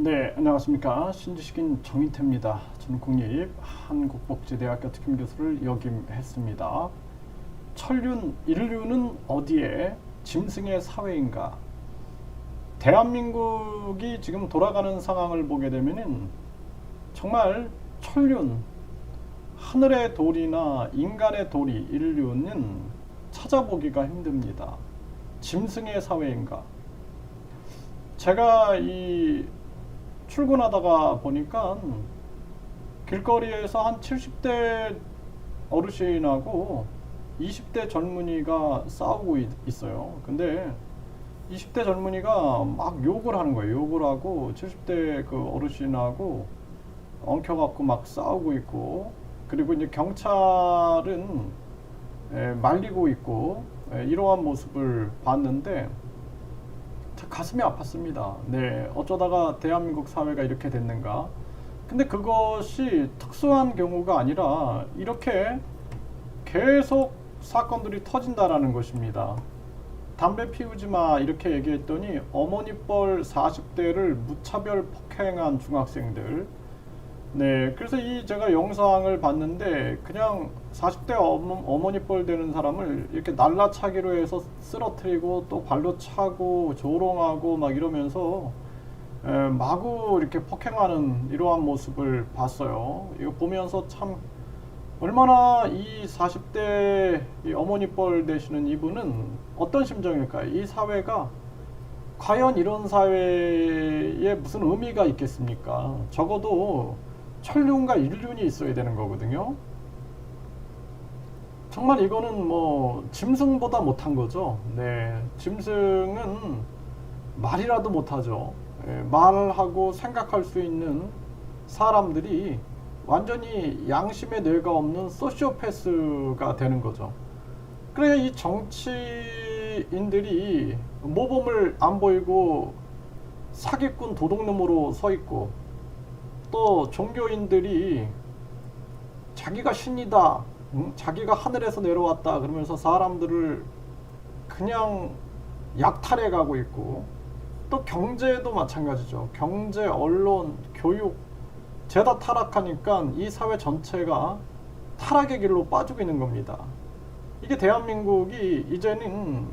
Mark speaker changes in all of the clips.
Speaker 1: 네, 안녕하십니까. 신지식인 정인태입니다. 저는 국립 한국복지대학교 특임교수를 역임했습니다. 천륜, 인류는 어디에 짐승의 사회인가? 대한민국이 지금 돌아가는 상황을 보게 되면은 정말 천륜, 하늘의 돌이나 인간의 돌이 인류는 찾아보기가 힘듭니다. 짐승의 사회인가? 제가 이 출근하다가 보니까 길거리에서 한 70대 어르신하고 20대 젊은이가 싸우고 있, 있어요. 근데 20대 젊은이가 막 욕을 하는 거예요. 욕을 하고 70대 그 어르신하고 엉켜갖고 막 싸우고 있고 그리고 이제 경찰은 에, 말리고 있고 에, 이러한 모습을 봤는데 참 가슴이 아팠습니다. 네, 어쩌다가 대한민국 사회가 이렇게 됐는가? 근데 그것이 특수한 경우가 아니라 이렇게 계속 사건들이 터진다라는 것입니다. 담배 피우지 마 이렇게 얘기했더니 어머니뻘 40대를 무차별 폭행한 중학생들. 네, 그래서 이 제가 영상을 봤는데 그냥 40대 어머, 어머니 뻘 되는 사람을 이렇게 날라차기로 해서 쓰러뜨리고 또 발로 차고 조롱하고 막 이러면서 에, 마구 이렇게 폭행하는 이러한 모습을 봤어요. 이거 보면서 참 얼마나 이 40대 이 어머니 뻘 되시는 이분은 어떤 심정일까요? 이 사회가 과연 이런 사회에 무슨 의미가 있겠습니까? 적어도 천륜과 인륜이 있어야 되는 거거든요. 정말 이거는 뭐 짐승보다 못한 거죠. 네, 짐승은 말이라도 못하죠. 예, 말하고 생각할 수 있는 사람들이 완전히 양심의 뇌가 없는 소시오패스가 되는 거죠. 그래야 이 정치인들이 모범을 안 보이고 사기꾼 도둑놈으로 서 있고 또 종교인들이 자기가 신이다, 응? 자기가 하늘에서 내려왔다 그러면서 사람들을 그냥 약탈해 가고 있고 또 경제도 마찬가지죠. 경제, 언론, 교육 죄다 타락하니까 이 사회 전체가 타락의 길로 빠지고 있는 겁니다. 이게 대한민국이 이제는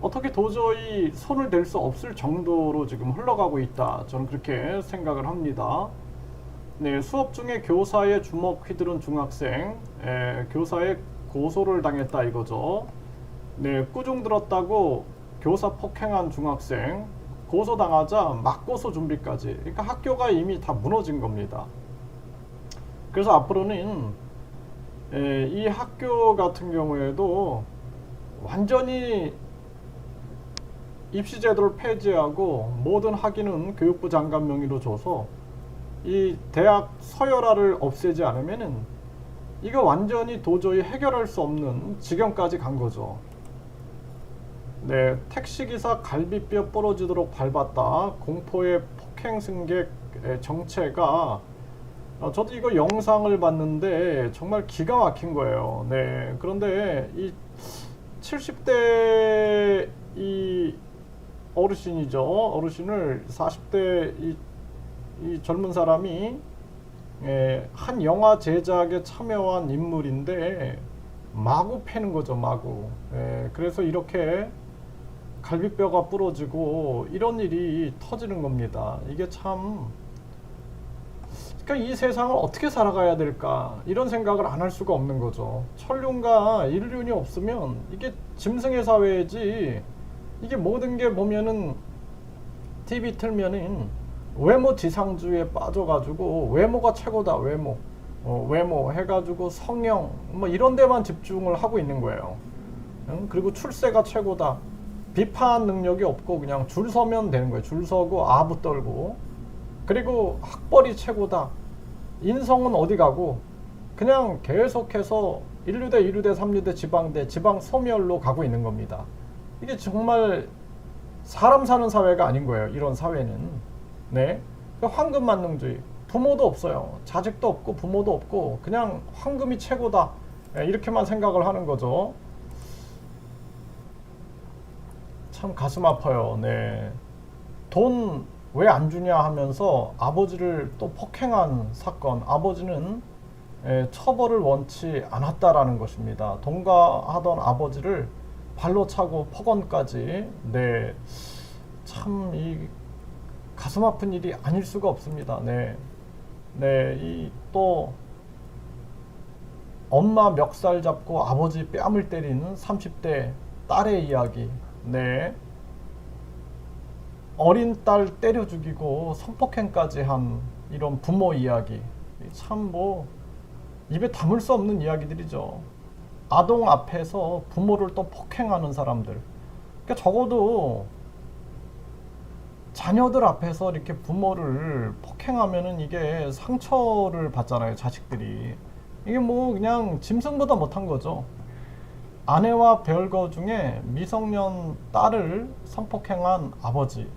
Speaker 1: 어떻게 도저히 손을 댈 수 없을 정도로 지금 흘러가고 있다. 저는 그렇게 생각을 합니다. 네, 수업 중에 교사의 주먹 휘두른 중학생, 에, 교사의 고소를 당했다 이거죠. 네, 꾸중 들었다고 교사 폭행한 중학생, 고소당하자 맞고소 준비까지. 그러니까 학교가 이미 다 무너진 겁니다. 그래서 앞으로는 에, 이 학교 같은 경우에도 완전히 입시 제도를 폐지하고 모든 학위는 교육부 장관 명의로 줘서 이 대학 서열화를 없애지 않으면은 이거 완전히 도저히 해결할 수 없는 지경까지 간 거죠. 네, 택시기사 갈비뼈 부러지도록 밟았다. 공포의 폭행 승객 정체가 어, 저도 이거 영상을 봤는데 정말 기가 막힌 거예요. 네, 그런데 이 70대 이 어르신이죠. 어르신을 40대 이, 이 젊은 사람이 예, 한 영화 제작에 참여한 인물인데 마구 패는 거죠, 마구. 예, 그래서 이렇게 갈비뼈가 부러지고 이런 일이 터지는 겁니다. 이게 참 그러니까 이 세상을 어떻게 살아가야 될까 이런 생각을 안 할 수가 없는 거죠. 천륜과 인륜이 없으면 이게 짐승의 사회지 이게 모든 게 보면은 TV 틀면은 외모 지상주의에 빠져가지고 외모가 최고다 외모 어, 외모 해가지고 성형 뭐 이런 데만 집중을 하고 있는 거예요. 응? 그리고 출세가 최고다. 비판 능력이 없고 그냥 줄 서면 되는 거예요. 줄 서고 아부 떨고 그리고 학벌이 최고다. 인성은 어디 가고 그냥 계속해서 1류대, 2류대, 3류대, 지방대, 지방 소멸로 가고 있는 겁니다. 이게 정말 사람 사는 사회가 아닌 거예요. 이런 사회는. 네. 그러니까 황금 만능주의. 부모도 없어요. 자식도 없고 부모도 없고 그냥 황금이 최고다. 예, 이렇게만 생각을 하는 거죠. 참 가슴 아파요. 네. 돈 왜 안 주냐 하면서 아버지를 또 폭행한 사건. 아버지는 에, 처벌을 원치 않았다라는 것입니다. 동가하던 아버지를 발로 차고 폭언까지. 네, 참 이 가슴 아픈 일이 아닐 수가 없습니다. 네, 네, 이 또 엄마 멱살 잡고 아버지 뺨을 때리는 30대 딸의 이야기. 네. 어린 딸 때려 죽이고 성폭행까지 한 이런 부모 이야기. 참 뭐 입에 담을 수 없는 이야기들이죠. 아동 앞에서 부모를 또 폭행하는 사람들. 그러니까 적어도 자녀들 앞에서 이렇게 부모를 폭행하면은 이게 상처를 받잖아요, 자식들이. 이게 뭐 그냥 짐승보다 못한 거죠. 아내와 별거 중에 미성년 딸을 성폭행한 아버지.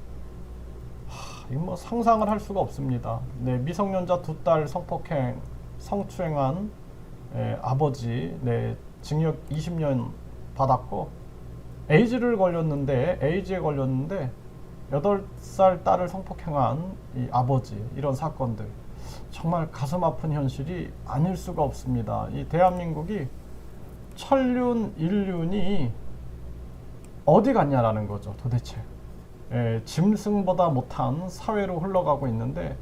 Speaker 1: 하, 이거 뭐 상상을 할 수가 없습니다. 네, 미성년자 두 딸 성폭행, 성추행한 에, 아버지, 네, 징역 20년 받았고, 에이즈를 걸렸는데, 에이즈에 걸렸는데, 8살 딸을 성폭행한 이 아버지, 이런 사건들. 정말 가슴 아픈 현실이 아닐 수가 없습니다. 이 대한민국이 천륜, 인륜이 어디 갔냐라는 거죠, 도대체. 예, 짐승보다 못한 사회로 흘러가고 있는데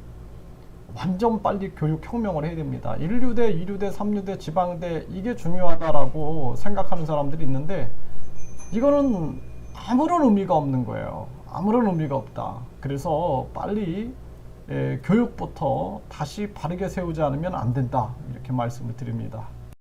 Speaker 1: 완전 빨리 교육 혁명을 해야 됩니다. 1류대, 2류대, 3류대, 지방대 이게 중요하다라고 생각하는 사람들이 있는데 이거는 아무런 의미가 없는 거예요. 아무런 의미가 없다. 그래서 빨리 예, 교육부터 다시 바르게 세우지 않으면 안 된다. 이렇게 말씀을 드립니다.